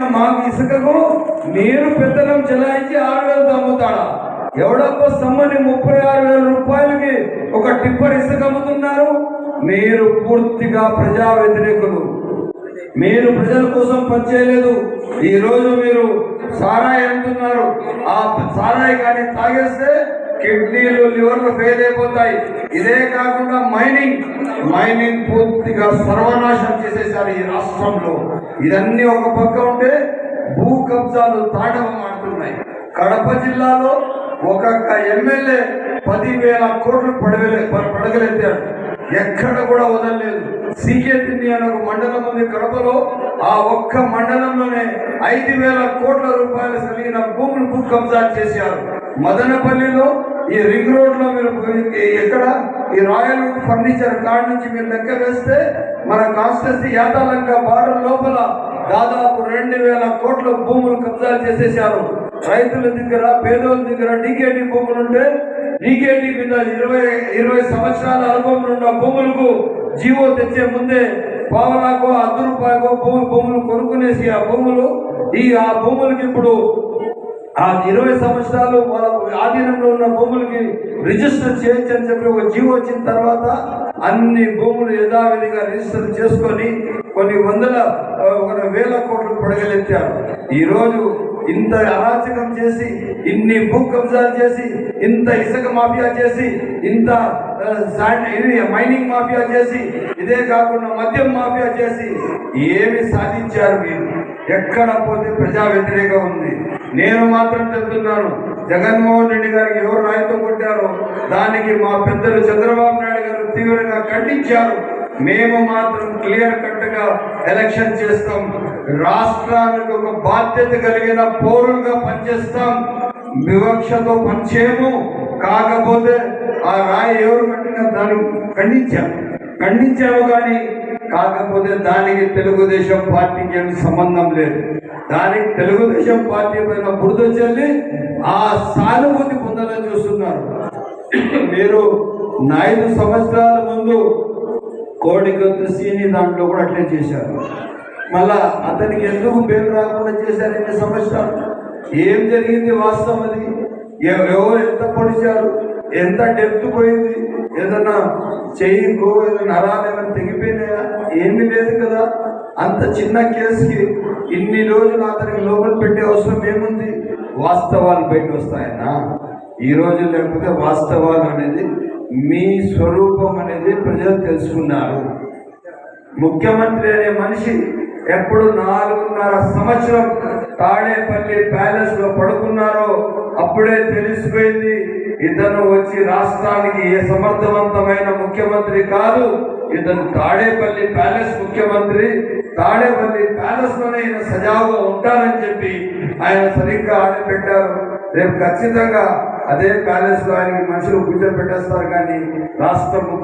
మాకు ఇసుకకు మీరు పెద్దలం చెలాయించి ఆరు వేలు అమ్ముతాడా ఎవడప్ప సమ్మని ముప్పై ఆరు వేల రూపాయలకి ఒక టిప్పర్ ఇసుక అమ్ముతున్నారు? మీరు పూర్తిగా ప్రజా వ్యతిరేకులు. మీరు ప్రజల కోసం పనిచేయలేదు ఈ రోజు మీరు సారాయి అంటున్నారు ఆ సారాయి కానీ తాగేస్తే కిడ్నీలు లివర్లు ఫెయిల్ అయిపోతాయి. ఇదే కాకుండా మైనింగ్. మైనింగ్ పూర్తిగా సర్వనాశనం చేసేసారు ఈ రాష్ట్రంలో. ఇదన్నీ ఒక పక్క ఉంటే భూ కబ్జాలు తాండవం ఆడుతున్నాయి. కడప జిల్లాలో ఒక్కొక్క ఎమ్మెల్యే పదివేల కోట్లు పడగలే పడగలెత్తాడు. ఎక్కడ కూడా వదలలేదు. సీకే తిండి అనే ఒక మండలం ఉంది కడపలో. ఆ ఒక్క మండలంలోనే ఐదు వేల కోట్ల రూపాయలు కలిగిన భూములు భూ కబ్జా చేశారు. మదనపల్లిలో ఈ రింగ్ రోడ్లో మీరు ఎక్కడ? ఈ రాయల్ ఫర్నిచర్ కార్డ్ నుంచి మీరు లెక్క వేస్తే మన కాన్స్టెన్సీ యాతాలంక బార్డర్ లోపల దాదాపు రెండు వేల కోట్ల భూములు కబ్జాలు చేసేసారు రైతుల దగ్గర పేదోళ్ళ దగ్గర డీకేటీ భూములు ఉంటే డీకేటీ మీద ఇరవై ఇరవై సంవత్సరాల అనుభవం ఉన్న భూములకు జీవో తెచ్చే ముందే పావలాకో అర్ధ రూపాయకో భూమి భూములు కొనుక్కునేసి ఆ భూములు ఈ ఆ భూములకి ఇప్పుడు ఆ ఇరవై సంవత్సరాలు వాళ్ళ ఆధీనంలో ఉన్న భూములకి రిజిస్టర్ చేయొచ్చు అని చెప్పి ఒక జీవో వచ్చిన తర్వాత అన్ని భూములు యథావిధిగా రిజిస్టర్ చేసుకొని కొన్ని వందల కొన్ని ఒక వేల కోట్లు పొడగలెత్తారు. ఈరోజు ఇంత అరాచకం చేసి ఇన్ని భూ కబ్జాలు చేసి ఇంత ఇసుక మాఫియా చేసి ఇంత మైనింగ్ మాఫియా చేసి ఇదే కాకుండా మద్యం మాఫియా చేసి ఏమి సాధించారు మీరు? ఎక్కడ పోతే ప్రజా వ్యతిరేకం ఉంది. నేను మాత్రం చెప్తున్నాను జగన్మోహన్ రెడ్డి గారికి ఎవరు రాయితో కొట్టారో దానికి మా పెద్దలు చంద్రబాబు నాయుడు గారు తీవ్రంగా ఖండించారు. మేము మాత్రం క్లియర్ కట్గా ఎలక్షన్ చేస్తాం. రాష్ట్రానికి ఒక బాధ్యత కలిగిన పౌరులుగా పనిచేస్తాం. వివక్షతో పనిచేయము. కాకపోతే ఆ రాయి ఎవరు కట్టినా దాన్ని ఖండించాం ఖండించాము కానీ కాకపోతే దానికి తెలుగుదేశం పార్టీకి ఏమి సంబంధం లేదు. దానికి తెలుగుదేశం పార్టీ పైన బురద చల్లి ఆ సానుభూతి పొందాలని చూస్తున్నారు. మీరు ఐదు సంవత్సరాల ముందు కోడికొద్దు సీని దాంట్లో కూడా అట్లే చేశారు. మళ్ళా అతనికి ఎందుకు పేరు రాకుండా చేశారు ఎన్ని సంవత్సరాలు? ఏం జరిగింది వాస్తవం అది? ఎవరెవరు ఎవరు ఎంత పొడిచారు? ఎంత డెప్త్ పోయింది? ఏదన్నా చెయ్యి గో ఏదైనా నరాలు ఏమైనా తెగిపోయినాయా? ఏమీ లేదు కదా? అంత చిన్న కేసుకి ఇన్ని రోజులు అతనికి లోపల పెట్టే అవసరం ఏముంది? వాస్తవాలు బయట వస్తాయన్నా. ఈ రోజు లేకపోతే వాస్తవాలు అనేది మీ స్వరూపం అనేది ప్రజలు తెలుసుకున్నారు. ముఖ్యమంత్రి అనే మనిషి ఎప్పుడు నాలుగున్నర సంవత్సరం తాడేపల్లి ప్యాలెస్లో పడుకున్నారో అప్పుడే తెలిసిపోయింది. ఇతను వచ్చి రాష్ట్రానికి ఏ సమర్థవంతమైన ముఖ్యమంత్రి కాదు. ఇతను తాడేపల్లి ప్యాలెస్ ముఖ్యమంత్రి. తాడేపల్లి ప్యాలెస్లోనే ఈయన సజావుగా ఉంటారని చెప్పి ఆయన సరిగ్గా ఆడపెట్టారు రేపు ఖచ్చితంగా అదే ప్యాలెస్లో ఆయనకి మనుషులు కూర్చోబెట్టేస్తారు కానీ రాష్ట్ర ముఖ్య